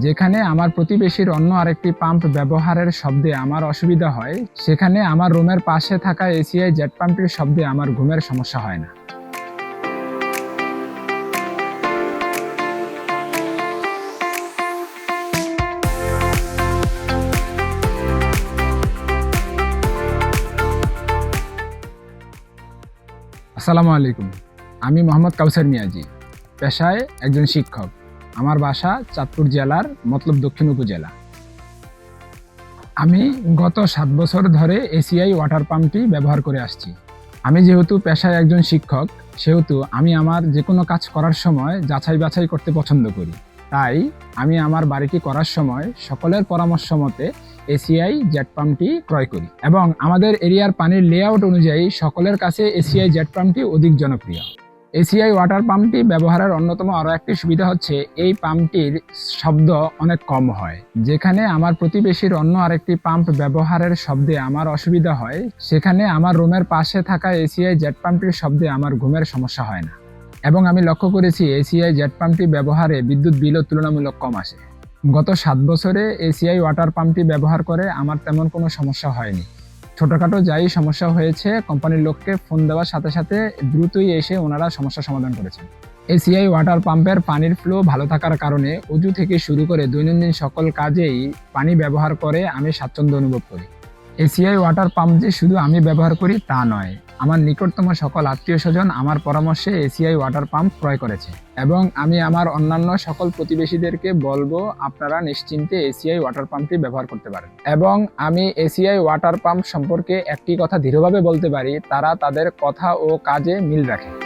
যেখানে আমার প্রতিবেশীর অন্য আরেকটি পাম্প ব্যবহারের শব্দে আমার অসুবিধা হয়, সেখানে আমার রুমের পাশে থাকা এসিআই জেট পাম্পটির শব্দে আমার ঘুমের সমস্যা হয় না। আসসালামু আলাইকুম। আমি মোহাম্মদ কাউসার মিয়াজি, পেশায় একজন শিক্ষক। আমার বাসা চাঁদপুর জেলার মতলব দক্ষিণ উপজেলা। আমি গত সাত বছর ধরে এসিআই ওয়াটার পাম্পটি ব্যবহার করে আসছি। আমি যেহেতু পেশায় একজন শিক্ষক, সেহেতু আমি আমার যে কোনো কাজ করার সময় যাচাই বাছাই করতে পছন্দ করি। তাই আমি আমার বাড়িটি করার সময় সকলের পরামর্শ মতে এসিআই জেট পাম্পটি ক্রয় করি এবং আমাদের এরিয়ার পানির লেআউট অনুযায়ী সকলের কাছে এসিআই জেট পাম্পটি অধিক জনপ্রিয়। এসিআই ওয়াটার পাম্পটি ব্যবহারের অন্যতম আরও একটি সুবিধা হচ্ছে এই পাম্পটির শব্দ অনেক কম হয়। যেখানে আমার প্রতিবেশীর অন্য আরেকটি পাম্প ব্যবহারের শব্দে আমার অসুবিধা হয়, সেখানে আমার রুমের পাশে থাকা এসিআই জেট পাম্পটির শব্দে আমার ঘুমের সমস্যা হয় না। এবং আমি লক্ষ্য করেছি এসিআই জেট পাম্পটি ব্যবহারে বিদ্যুৎ বিলও তুলনামূলক কম আসে। গত সাত বছরে এসিআই ওয়াটার পাম্পটি ব্যবহার করে আমার তেমন কোনো সমস্যা হয়নি। ছোটোখাটো যাই সমস্যা হয়েছে, কোম্পানির লোককে ফোন দেওয়ার সাথে সাথে দ্রুতই এসে ওনারা সমস্যা সমাধান করেছেন। এসিআই ওয়াটার পাম্পের পানির ফ্লো ভালো থাকার কারণে উজু থেকে শুরু করে দৈনন্দিন সকল কাজেই পানি ব্যবহার করে আমি স্বাচ্ছন্দ্য অনুভব করি। এসিআই ওয়াটার পাম্প যে শুধু আমি ব্যবহার করি তা নয় আমার নিকটতম সকল আত্মীয় স্বজন আমার পরামর্শে এসিআই ওয়াটার পাম্প ক্রয় করেছে। এবং আমি আমার অন্যান্য সকল প্রতিবেশীদেরকে বলব, আপনারা নিশ্চিন্তে এসিআই ওয়াটার পাম্পটি ব্যবহার করতে পারেন। এবং আমি এসিআই ওয়াটার পাম্প সম্পর্কে একটি কথা দৃঢ়ভাবে বলতে পারি, তারা তাদের কথা ও কাজে মিল রাখে।